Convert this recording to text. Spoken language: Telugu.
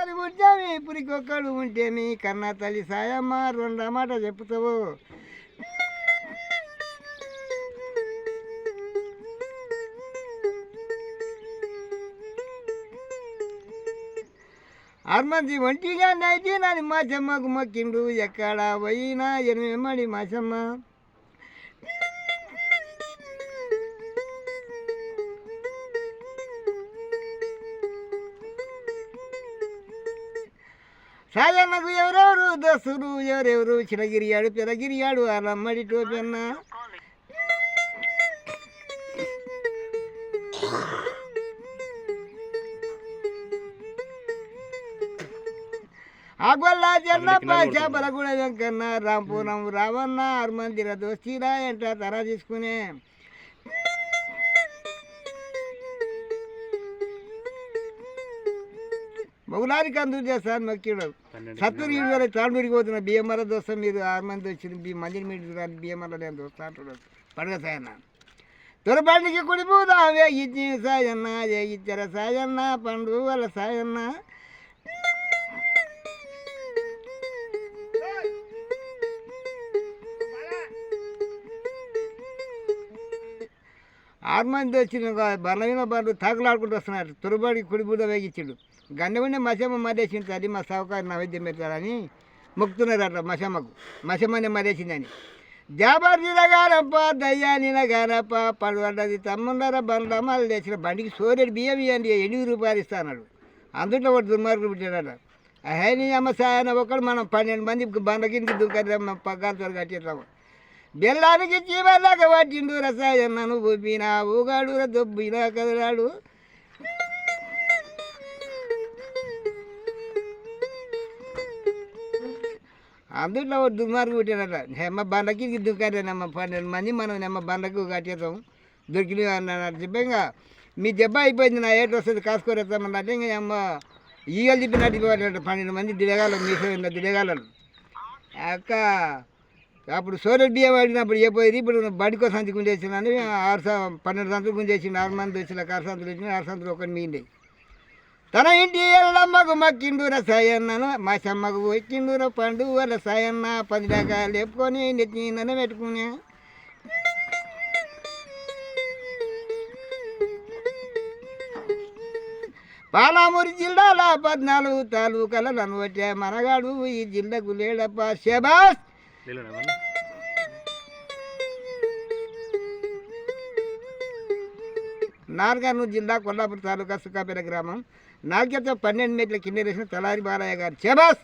అది పుట్టామి ఇప్పుడికొక్కడు ఉంటే మీ కన్నా తల్లి సాయమ్మ రెండు మాట చెప్తావు ఆర్మంది ఒంటిగా నైతే నాని మాచమ్మకు మొక్కిండు. ఎక్కడ పోయినా ఎనిమిది మడి మాచమ్మ సాయన్నకు ఎవరెవరు? దోస్తులు ఎవరెవరు? చిన్నగిరియాడు పెరగిరియాడు అలమ్మడి టోపెన్న ఆగొల్ల జన్నప్ప చేపలగూడ వెంకన్న రాంపురం రావన్న ఆరుమందిర దోస్తీరా ఎంట తర తీసుకునే. మగులారికి అందరూ చేస్తారు మొక్కిడు. సత్తూరు ఈడు వేల తాండూరికి పోతున్న బియ్యమర దోస్త మీరు ఆరు మంది వచ్చింది బి మందిని మీరు బియ్యమర నేను దోస్తా అంటాడు పడగ సాయన్న. తొరబండికి కుడిపోదా వేగించి సాయన్న వేగించార సాయన్న పండు వాళ్ళ సాయన్న. ఆరు మంది వచ్చిన బలమైన బండ్లు తాకులాడుకుంటూ వస్తున్నారు తొరబడి కుడిబుడ వేగించాడు. గండగుండే మసమ్మ మరేసింది అది మా సౌకర్యం నైవేద్యం పెడతారని మొక్కుతున్నారు అట్లా మసమ్మకు మసమ్మని మరేసిందని జాబార్ నిలగారప్ప దయ్యా నిలగారప్ప పడుగడ్డది తమ్ముండర బండ్ల మళ్ళీ తెచ్చిన బండికి సోరెడు బియ్యం ఇవ్వండి ఎనిమిది రూపాయలు ఇస్తాడు అందులో ఒకటి దుర్మార్గులు పెట్టాడట. అహేని అమ్మ సాయన ఒకడు మనం పన్నెండు మంది బండ్ల కిందకి దుఃఖం పగ్గాలతో కట్టేస్తాము బెల్లానికి చీమలాగా పట్టిండు రసాయన్నను బొబ్బినా ఊగాడు దొబ్బినా కదలాడు అందులో ఒక దుర్మార్గు పెట్టాడట నెమ్మ బండకి దుకాణం నెమ్మ పన్నెండు మంది మనం నెమ్మ బండకు కట్టేస్తాం దొరికి అన్నాడు చెప్పంగా మీ దెబ్బ అయిపోయింది నా ఏటు వస్తుంది కాసుకోరేస్తామని అంటే ఇంకా అమ్మ ఈగలు తిప్పినట్టు పడ్డాడు పన్నెండు మంది దిలగాలు మీసో దిలగాలు అక్క అప్పుడు సోరెడ్ బియ్యం పడినప్పుడు చెప్పేది? ఇప్పుడు బడికో సంతి గుంజేసినాను ఆరు పన్నెండు సంతులు గుంజేసిండు. ఆరు మంది వచ్చిన ఆరు సంతులు వచ్చిన ఆరు సంతులు ఒకటి మిగింది తన ఇంటి ఎల్లమ్మకు మక్కిండు రసాయన్నను మా చెమ్మకు ఎక్కిండు పండు రసాయన్న పది రకాలు చెప్పుకొని నెత్తి నన్ను పెట్టుకునే. పాలామూరి జిల్లాల పద్నాలుగు తాలూకాల నన్ను వచ్చే మనగాడు ఈ జిల్లాకు లేడప్ప. శబాస్ నార్గానూరు జిల్లా కొల్లాపూర్ తాలూకా సుఖాపేట గ్రామం. నాగ్యత పన్నెండు మీటర్ల కింద వేసిన తలారి బాలయ్య గారు. శబాస్